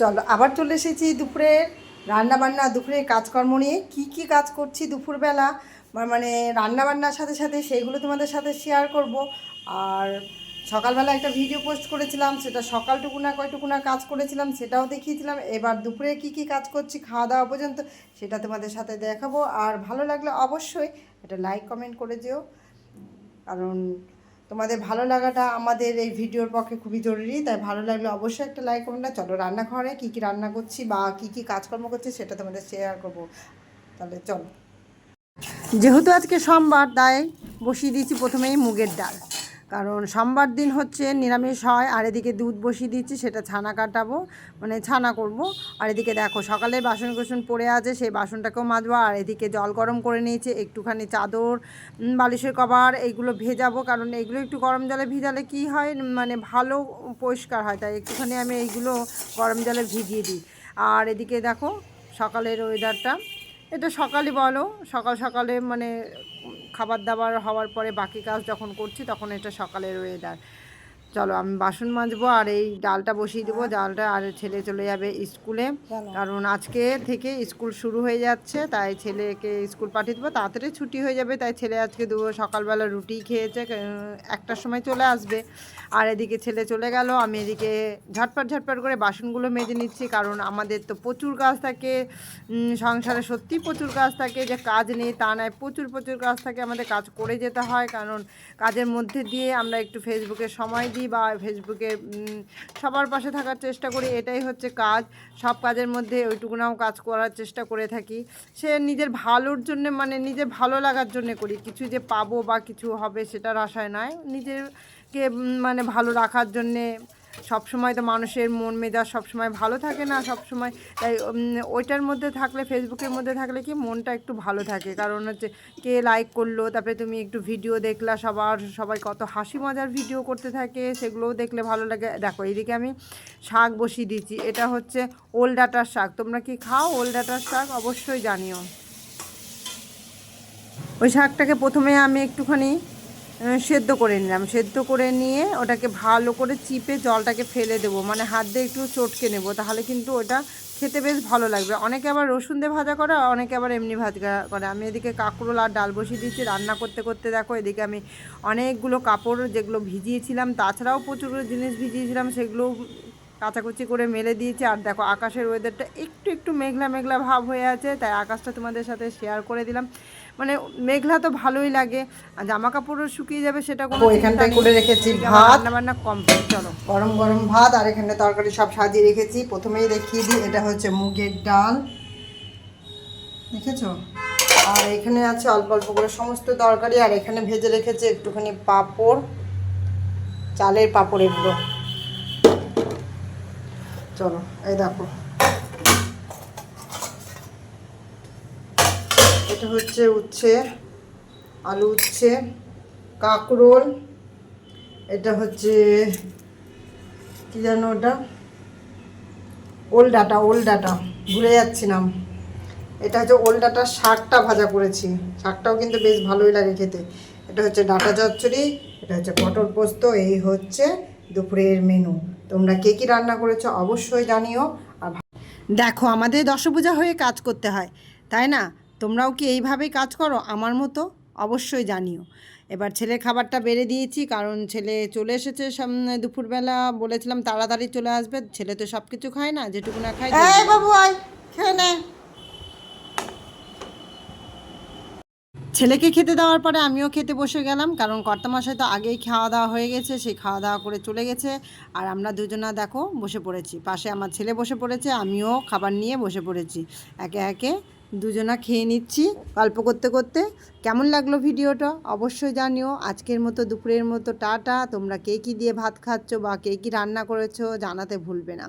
চলো, আবার চলে এসেছি দুপুরে রান্না বান্না দুপুরে কাজকর্ম নিয়ে। কি কি কাজ করছি দুপুরবেলা? মানে রান্না বান্নার সাথে সাথে সেইগুলো তোমাদের সাথে শেয়ার করব। আর সকালবেলা একটা ভিডিও পোস্ট করেছিলাম, সেটা সকালটুকু না কয়টুকু না কাজ করেছিলাম, সেটাও দেখিয়েছিলাম। এবার দুপুরে কি কি কাজ করছি খাওয়া দাওয়া পর্যন্ত, সেটা তোমাদের সাথে দেখাবো। আর ভালো লাগলে অবশ্যই একটা লাইক কমেন্ট করে যেও। কারণ তোমাদের ভালো লাগাটা আমাদের এই ভিডিওর পক্ষে খুবই জরুরি, তাই ভালো লাগলে অবশ্যই একটা লাইক করুন না। চলো রান্নাঘরে কী কী রান্না করছি বা কী কী কাজকর্ম করছি সেটা তোমাদের শেয়ার করব। তাহলে চলো। যেহেতু আজকে সোমবার, তাই বসিয়ে দিয়েছি প্রথমেই মুগের ডাল। কারণ সোমবার দিন হচ্ছে নিরামিষ হয়, আর এদিকে দুধ বসিয়ে দিচ্ছি, সেটা ছানা কাটাবো মানে ছানা করব। আর এদিকে দেখো, সকালে বাসন কোসন পড়ে আছে, সেই বাসনটাকেও মাজবো, আর এদিকে জল গরম করে নিয়েছে, একটুখানি চাদর বালিশের কভার, এইগুলো ভেজাবো, কারণ এইগুলো একটু গরম জলে ভিজালে কি হয় মানে ভালো পরিষ্কার হয়, তাই একটুখানি আমি এইগুলো গরম জলে ভিজিয়ে দিই। আর এদিকে দেখো, সকালের ওয়েদারটা এটা সকালই বলো, সকাল সকালে মানে খাবার দাবার হওয়ার পরে বাকি কাজ যখন করছি তখন এটা সকালের ওয়েদার চলো আমি বাসন মাজবো আর এই ডালটা বসিয়ে দেবো। ডালটা আর ছেলে চলে যাবে স্কুলে। কারণ আজকে থেকে স্কুল শুরু হয়ে যাচ্ছে তাই ছেলেকে স্কুল পাঠিয়ে দেবো। তাড়াতাড়ি ছুটি হয়ে যাবে তাই ছেলে আজকে দেবো সকালবেলা রুটি খেয়েছে একটার সময় চলে আসবে। আর এদিকে ছেলে চলে গেল আমি এদিকে ঝটপট ঝটপট করে বাসনগুলো মেজে নিচ্ছি কারণ আমাদের তো প্রচুর কাজ থাকে। সংসারে সত্যি প্রচুর কাজ থাকে যে কাজ নেই তা নয় প্রচুর প্রচুর কাজ থাকে আমাদের কাজ করে যেতে হয়। কারণ কাজের মধ্যে দিয়ে আমরা একটু ফেসবুকে সময় দিই বা ফেসবুকে সবার পাশে থাকার চেষ্টা করি, এটাই হচ্ছে কাজ। সব কাজের মধ্যে ওইটুকুনাও কাজ করার চেষ্টা করে থাকি। সে নিজের ভালোর জন্য মানে নিজের ভালো লাগার জন্য করি। কিছু যে পাবো বা কিছু হবে সেটার আশায় নয়। নিজেরকে মানে ভালো রাখার জন্যে সবসময় তো মানুষের মন মেজাজ সবসময় ভালো থাকে না, সবসময় তাই ওইটার মধ্যে থাকলে, ফেসবুকের মধ্যে থাকলে কি মনটা একটু ভালো থাকে? কারণ হচ্ছে কে লাইক করল, তারপরে তুমি একটু ভিডিও দেখলা, সবার, সবাই কত হাসি মজার ভিডিও করতে থাকে, সেগুলোও দেখলে ভালো লাগে। দেখো, এইদিকে আমি শাক বসিয়ে দিচ্ছি, এটা হচ্ছে ওল ডাটার শাক। তোমরা কি খাও ওল ডাটার শাক? অবশ্যই জানিও। ওই শাকটাকে প্রথমে আমি একটুখানি সেদ্ধ করে নিলাম। সেদ্ধ করে নিয়ে ওটাকে ভালো করে চিপে জলটাকে ফেলে দেবো। মানে হাত দিয়ে একটু চটকে নেব, তাহলে কিন্তু ওটা খেতে বেশ ভালো লাগবে। অনেকে আবার রসুন দিয়ে ভাজা করে অনেকে আবার এমনি ভাজা করে। আমি এদিকে কাঁকরোল আর ডাল বসিয়ে দিয়েছি। রান্না করতে করতে দেখো, এদিকে আমি অনেকগুলো কাপড় যেগুলো ভিজিয়েছিলাম, তাছাড়াও প্রচুর জিনিস ভিজিয়েছিলাম সেগুলো কাচাকুচি করে মেলে দিয়েছি। আর দেখো, আকাশের ওয়েদারটা একটু একটু মেঘলা মেঘলা ভাব হয়ে আছে, তাই আকাশটা তোমাদের সাথে শেয়ার করে দিলাম। মানে মেঘলা তো ভালোই লাগে। আর জামা কাপড়ও শুকিয়ে যাবে সেটা কোনো এখানটায় করে রেখেছি ভাত। রান্না কমপ্লিট চলো। গরম গরম ভাত আর এখানে তরকারি সব সাজিয়ে রেখেছি। প্রথমেই দেখিয়ে দিই এটা হচ্ছে মুগের ডাল। দেখেছ? আর এখানে আছে অল্প অল্প করে সমস্ত তরকারি আর এখানে ভেজে রেখেছি একটুখানি পাঁপড় চালের পাঁপড় এগুলো। চলো এই দেখো। এটা হচ্ছে উচ্ছে, আলু উচ্ছে, কাঁকরোল, এটা হচ্ছে, কি জানো ওটা? ওল ডাটা ওল ডাটা ভুলে যাচ্ছিলাম। এটা হচ্ছে ওল ডাটার শাকটা ভাজা করেছি। শাকটাও কিন্তু বেশ ভালোই লাগে খেতে। এটা হচ্ছে ডাটা চচ্চড়ি, এটা হচ্ছে পটল পোস্ত, এই হচ্ছে দুপুরের মেনু তোমরা কে কী রান্না করেছ অবশ্যই জানিও। আর দেখো, আমাদের দশপূজা হয়ে কাজ করতে হয়, তাই না? তোমরাও কি এইভাবেই কাজ করো? আমার মতো? অবশ্যই জানিও। এবার ছেলের খাবারটা বেড়ে দিয়েছি কারণ ছেলে চলে এসেছে সামনে দুপুরবেলা। বলেছিলাম তাড়াতাড়ি চলে আসবে। ছেলে তো সব কিছু খায় না যেটুকু না খায় বাবু আয় খেয়ে ছেলেকে খেতে দেওয়ার পরে আমিও খেতে বসে গেলাম কারণ কর্তামশাই তো আগেই খাওয়া দাওয়া হয়ে গেছে সেই খাওয়া দাওয়া করে চলে গেছে। আর আমরা দুজনা দেখো বসে পড়েছি। পাশে আমার ছেলে বসে পড়েছে আমিও খাবার নিয়ে বসে পড়েছি। একে একে দুজনা খেয়ে নিচ্ছি, গল্প করতে করতে। কেমন লাগল ভিডিওটা? অবশ্যই জানিও। আজকের মতো, দুপুরের মতো, টাটা। তোমরা কে কী দিয়ে ভাত খাচ্ছ বা কে কী রান্না করেছ জানাতে ভুলবে না।